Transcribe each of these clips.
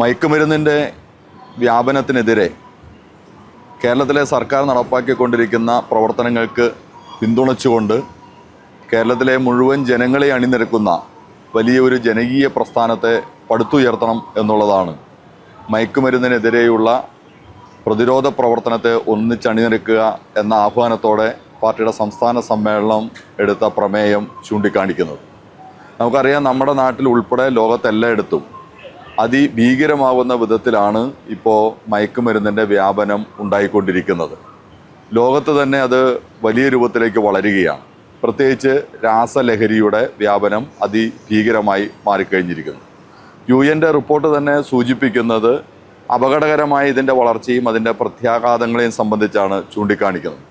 മയക്കുമരുന്നിന്റെ വ്യാപനത്തിനെതിരെ കേരളത്തിലെ സർക്കാർ നടപ്പാക്കിക്കൊണ്ടിരിക്കുന്ന പ്രവർത്തനങ്ങൾക്ക് പിന്തുണച്ചുകൊണ്ട് കേരളത്തിലെ മുഴുവൻ ജനങ്ങളെ അണിനിരക്കുന്ന വലിയൊരു ജനകീയ പ്രസ്ഥാനത്തെ പടുത്തുയർത്തണം എന്നുള്ളതാണ്. മയക്കുമരുന്നിനെതിരെയുള്ള പ്രതിരോധ പ്രവർത്തനത്തെ ഒന്നിച്ചണിനിരക്കുക എന്ന ആഹ്വാനത്തോടെ പാർട്ടിയുടെ സംസ്ഥാന സമ്മേളനം എടുത്ത പ്രമേയം ചൂണ്ടിക്കാണിക്കുന്നത്. നമുക്കറിയാം നമ്മുടെ നാട്ടിൽ ഉൾപ്പെടെ ലോകത്തെല്ലായിടത്തും അതിഭീകരമാകുന്ന വിധത്തിലാണ് ഇപ്പോൾ മയക്കുമരുന്നിന്റെ വ്യാപനം ഉണ്ടായിക്കൊണ്ടിരിക്കുന്നത്. ലോകത്ത് തന്നെ അത് വലിയ രൂപത്തിലേക്ക് വളരുകയാണ്. പ്രത്യേകിച്ച് രാസലഹരിയുടെ വ്യാപനം അതിഭീകരമായി മാറിക്കഴിഞ്ഞിരിക്കുന്നു. യു എന്റെ റിപ്പോർട്ട് തന്നെ സൂചിപ്പിക്കുന്നത് അപകടകരമായ ഇതിന്റെ വളർച്ചയും അതിന്റെ പ്രത്യാഘാതങ്ങളെയും സംബന്ധിച്ചാണ് ചൂണ്ടിക്കാണിക്കുന്നത്.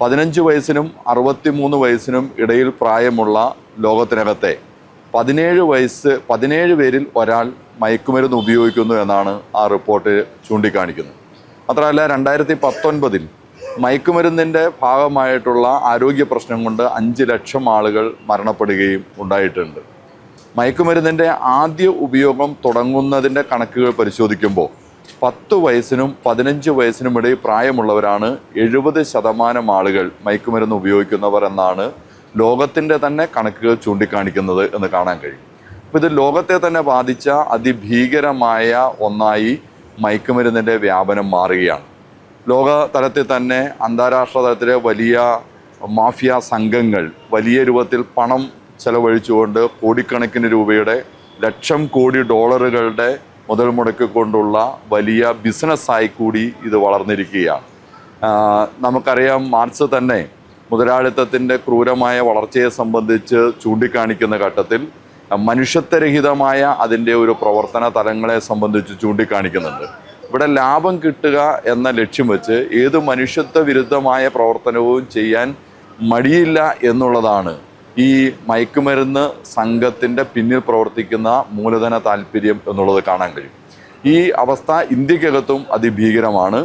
പതിനഞ്ച് വയസ്സിനും അറുപത്തിമൂന്ന് വയസ്സിനും ഇടയിൽ പ്രായമുള്ള ലോകത്തിനകത്തെ പതിനേഴ് വയസ്സ് പതിനേഴ് പേരിൽ ഒരാൾ മയക്കുമരുന്ന് ഉപയോഗിക്കുന്നു എന്നാണ് ആ റിപ്പോർട്ട് ചൂണ്ടിക്കാണിക്കുന്നത്. മാത്രമല്ല രണ്ടായിരത്തി പത്തൊൻപതിൽ മയക്കുമരുന്നിന്റെ ഭാഗമായിട്ടുള്ള ആരോഗ്യ പ്രശ്നം കൊണ്ട് അഞ്ച് ലക്ഷം ആളുകൾ മരണപ്പെടുകയും ഉണ്ടായിട്ടുണ്ട്. മയക്കുമരുന്നിന്റെ ആദ്യ ഉപയോഗം തുടങ്ങുന്നതിന്റെ കണക്കുകൾ പരിശോധിക്കുമ്പോൾ പത്ത് വയസ്സിനും പതിനഞ്ച് വയസ്സിനും ഇടയിൽ പ്രായമുള്ളവരാണ് എഴുപത് ശതമാനം ആളുകൾ മയക്കുമരുന്ന് ഉപയോഗിക്കുന്നവർ എന്നാണ് ലോകത്തിന്റെ തന്നെ കണക്കുകൾ ചൂണ്ടിക്കാണിക്കുന്നത് എന്ന് കാണാൻ കഴിയും. അപ്പോൾ ഇത് ലോകത്തെ തന്നെ ബാധിച്ച അതിഭീകരമായ ഒന്നായി മയക്കുമരുന്നിന്റെ വ്യാപനം മാറുകയാണ്. ലോക തലത്തിൽ തന്നെ അന്താരാഷ്ട്ര തലത്തിലെ വലിയ മാഫിയ സംഘങ്ങൾ വലിയ രൂപത്തിൽ പണം ചെലവഴിച്ചുകൊണ്ട് കോടിക്കണക്കിന് രൂപയുടെ ലക്ഷം കോടി ഡോളറുകളുടെ മുതൽ മുടക്കിക്കൊണ്ടുള്ള വലിയ ബിസിനസ്സായി കൂടി ഇത് വളർന്നിരിക്കുകയാണ്. നമുക്കറിയാം മാർച്ച് തന്നെ മുതലാളിത്തത്തിന്റെ ക്രൂരമായ വളർച്ചയെ സംബന്ധിച്ച് ചൂണ്ടിക്കാണിക്കുന്ന ഘട്ടത്തിൽ മനുഷ്യത്വരഹിതമായ അതിന്റെ ഒരു പ്രവർത്തന തലങ്ങളെ സംബന്ധിച്ച് ചൂണ്ടിക്കാണിക്കുന്നുണ്ട്. ഇവിടെ ലാഭം കിട്ടുക എന്ന ലക്ഷ്യം വെച്ച് ഏത് മനുഷ്യത്വ വിരുദ്ധമായ പ്രവർത്തനവും ചെയ്യാൻ മടിയില്ല എന്നുള്ളതാണ് ഈ മയക്കുമരുന്ന് സംഘത്തിന്റെ പിന്നിൽ പ്രവർത്തിക്കുന്ന മൂലധന താല്പര്യം എന്നുള്ളത് കാണാൻ കഴിയും. ഈ അവസ്ഥ ഇന്ത്യക്കകത്തും അതിഭീകരമാണ്.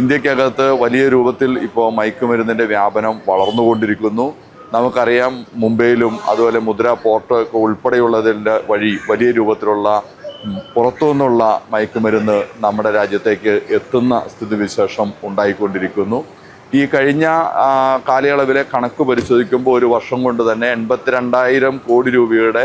ഇന്ത്യക്കകത്ത് വലിയ രൂപത്തിൽ ഇപ്പോൾ മയക്കുമരുന്നിന്റെ വ്യാപനം വളർന്നുകൊണ്ടിരിക്കുന്നു. നമുക്കറിയാം മുംബൈയിലും അതുപോലെ മുദ്ര പോർട്ട് ഉൾപ്പെടെയുള്ളതിന്റെ വഴി വലിയ രൂപത്തിലുള്ള പുറത്തുനിന്നുള്ള പുറത്തു നിന്നുള്ള മയക്കുമരുന്ന് നമ്മുടെ രാജ്യത്തേക്ക് എത്തുന്ന സ്ഥിതിവിശേഷം ഉണ്ടായിക്കൊണ്ടിരിക്കുന്നു. ഈ കഴിഞ്ഞ കാലയളവിലെ കണക്ക് പരിശോധിക്കുമ്പോൾ ഒരു വർഷം കൊണ്ട് തന്നെ എൺപത്തിരണ്ടായിരം കോടി രൂപയുടെ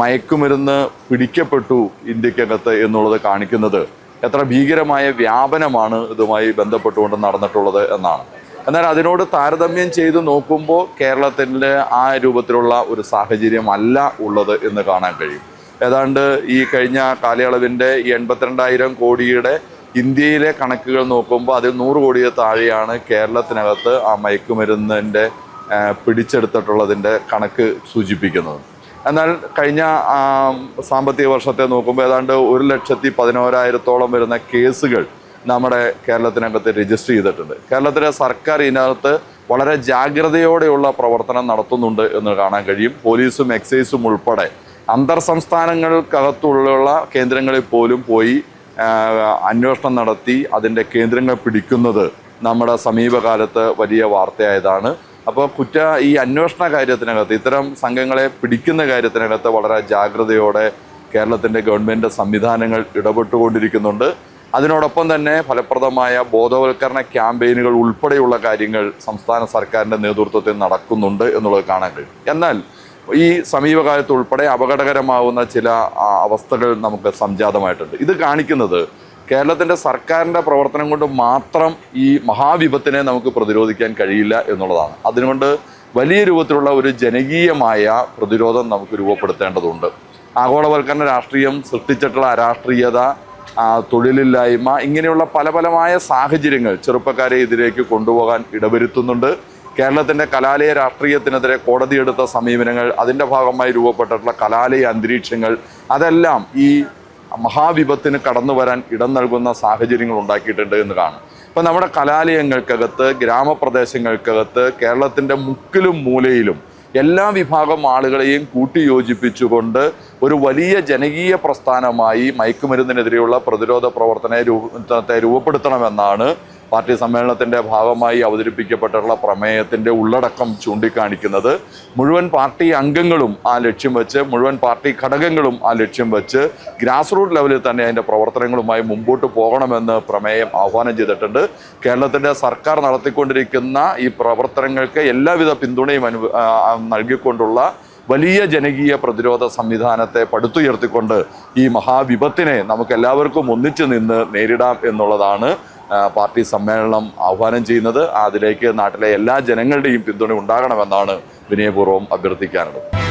മയക്കുമരുന്ന് പിടിക്കപ്പെട്ടു ഇന്ത്യക്കകത്ത് എന്നുള്ളത് കാണിക്കുന്നത്. എത്ര ഭീകരമായ വ്യാപനമാണ് ഇതുമായി ബന്ധപ്പെട്ടുകൊണ്ട് നടന്നിട്ടുള്ളത് എന്നാണ്. എന്നാൽ അതിനോട് താരതമ്യം ചെയ്ത് നോക്കുമ്പോൾ കേരളത്തിന്റെ ആ രൂപത്തിലുള്ള ഒരു സാഹചര്യം അല്ല ഉള്ളത് എന്ന് കാണാൻ കഴിയും. ഏതാണ്ട് ഈ കഴിഞ്ഞ കാലയളവിന്റെ ഈ എൺപത്തിരണ്ടായിരം കോടിയുടെ ഇന്ത്യയിലെ കണക്കുകൾ നോക്കുമ്പോൾ അതിൽ നൂറ് കോടിയെ താഴെയാണ് കേരളത്തിനകത്ത് ആ മയക്കുമരുന്നിന്റെ പിടിച്ചെടുത്തിട്ടുള്ളതിന്റെ കണക്ക് സൂചിപ്പിക്കുന്നത്. എന്നാൽ കഴിഞ്ഞ സാമ്പത്തിക വർഷത്തെ നോക്കുമ്പോൾ ഏതാണ്ട് ഒരു ലക്ഷത്തി പതിനോരായിരത്തോളം വരുന്ന കേസുകൾ നമ്മുടെ കേരളത്തിനകത്ത് രജിസ്റ്റർ ചെയ്തിട്ടുണ്ട്. കേരളത്തിലെ സർക്കാർ ഇതിനകത്ത് വളരെ ജാഗ്രതയോടെയുള്ള പ്രവർത്തനം നടത്തുന്നുണ്ട് എന്ന് കാണാൻ കഴിയും. പോലീസും എക്സൈസും ഉൾപ്പെടെ അന്തർ സംസ്ഥാനങ്ങൾക്കകത്തുള്ള കേന്ദ്രങ്ങളിൽ പോലും പോയി അന്വേഷണം നടത്തി അതിന്റെ കേന്ദ്രങ്ങൾ പിടിക്കുന്നത് നമ്മുടെ സമീപകാലത്ത് വലിയ വാർത്തയായതാണ്. അപ്പോൾ കുറ്റ ഈ അന്വേഷണ കാര്യത്തിനകത്ത് ഇത്തരം സംഘങ്ങളെ പിടിക്കുന്ന കാര്യത്തിനകത്ത് വളരെ ജാഗ്രതയോടെ കേരളത്തിന്റെ ഗവൺമെന്റ് സംവിധാനങ്ങൾ ഇടപെട്ടുകൊണ്ടിരിക്കുന്നുണ്ട്. അതിനോടൊപ്പം തന്നെ ഫലപ്രദമായ ബോധവൽക്കരണ ക്യാമ്പയിനുകൾ ഉൾപ്പെടെയുള്ള കാര്യങ്ങൾ സംസ്ഥാന സർക്കാരിന്റെ നേതൃത്വത്തിൽ നടക്കുന്നുണ്ട് എന്നുള്ളത് കാണാൻ കഴിയും. എന്നാൽ ഈ സമീപകാലത്ത് ഉൾപ്പെടെ അപകടകരമാവുന്ന ചില അവസ്ഥകൾ നമുക്ക് സംജാതമായിട്ടുണ്ട്. ഇത് കാണിക്കുന്നത് കേരളത്തിന്റെ സർക്കാരിന്റെ പ്രവർത്തനം കൊണ്ട് മാത്രം ഈ മഹാവിപത്തിനെ നമുക്ക് പ്രതിരോധിക്കാൻ കഴിയില്ല എന്നുള്ളതാണ്. അതിനുകൊണ്ട് വലിയ രൂപത്തിലുള്ള ഒരു ജനകീയമായ പ്രതിരോധം നമുക്ക് രൂപപ്പെടുത്തേണ്ടതുണ്ട്. ആഗോളവൽക്കരണ രാഷ്ട്രീയം സൃഷ്ടിച്ചിട്ടുള്ള അരാഷ്ട്രീയത തൊഴിലില്ലായ്മ ഇങ്ങനെയുള്ള പല പലമായ സാഹചര്യങ്ങൾ ചെറുപ്പക്കാരെ ഇതിലേക്ക് കൊണ്ടുപോകാൻ ഇടവരുത്തുന്നുണ്ട്. കേരളത്തിന്റെ കലാലയ രാഷ്ട്രീയത്തിനെതിരെ കോടതിയെടുത്ത സമീപനങ്ങൾ അതിന്റെ ഭാഗമായി രൂപപ്പെട്ടിട്ടുള്ള കലാലയ അന്തരീക്ഷങ്ങൾ അതെല്ലാം ഈ മഹാവിപത്തിന് കടന്നു വരാൻ ഇടം നൽകുന്ന സാഹചര്യങ്ങൾ ഉണ്ടാക്കിയിട്ടുണ്ട് എന്ന് കാണും. ഇപ്പം നമ്മുടെ കലാലയങ്ങൾക്കകത്ത് ഗ്രാമപ്രദേശങ്ങൾക്കകത്ത് കേരളത്തിന്റെ മുക്കിലും മൂലയിലും എല്ലാ വിഭാഗം ആളുകളെയും കൂട്ടിയോജിപ്പിച്ചുകൊണ്ട് ഒരു വലിയ ജനകീയ പ്രസ്ഥാനമായി മയക്കുമരുന്നിനെതിരെയുള്ള പ്രതിരോധ പ്രവർത്തന രൂപത്തെ രൂപപ്പെടുത്തണമെന്നാണ് പാർട്ടി സമ്മേളനത്തിന്റെ ഭാഗമായി അവതരിപ്പിക്കപ്പെട്ടിട്ടുള്ള പ്രമേയത്തിന്റെ ഉള്ളടക്കം ചൂണ്ടിക്കാണിക്കുന്നത് മുഴുവൻ പാർട്ടി അംഗങ്ങളും ആ ലക്ഷ്യം വെച്ച് മുഴുവൻ പാർട്ടി ഘടകങ്ങളും ആ ലക്ഷ്യം വെച്ച് ഗ്രാസ് റൂട്ട് ലെവലിൽ തന്നെ അതിന്റെ പ്രവർത്തനങ്ങളുമായി മുമ്പോട്ട് പോകണമെന്ന് പ്രമേയം ആഹ്വാനം ചെയ്തിട്ടുണ്ട്. കേരളത്തിന്റെ സർക്കാർ നടത്തിക്കൊണ്ടിരിക്കുന്ന ഈ പ്രവർത്തനങ്ങൾക്ക് എല്ലാവിധ പിന്തുണയും അനു നൽകിക്കൊണ്ടുള്ള വലിയ ജനകീയ പ്രതിരോധ സംവിധാനത്തെ പടുത്തുയർത്തിക്കൊണ്ട് ഈ മഹാവിപത്തിനെ നമുക്ക് എല്ലാവർക്കും ഒന്നിച്ചു നിന്ന് നേരിടാം എന്നുള്ളതാണ് പാർട്ടി സമ്മേളനം ആഹ്വാനം ചെയ്യുന്നത്. അതിലേക്ക് നാട്ടിലെ എല്ലാ ജനങ്ങളുടെയും പിന്തുണ ഉണ്ടാകണമെന്നാണ് വിനയപൂർവം അഭ്യർത്ഥിക്കാനുള്ളത്.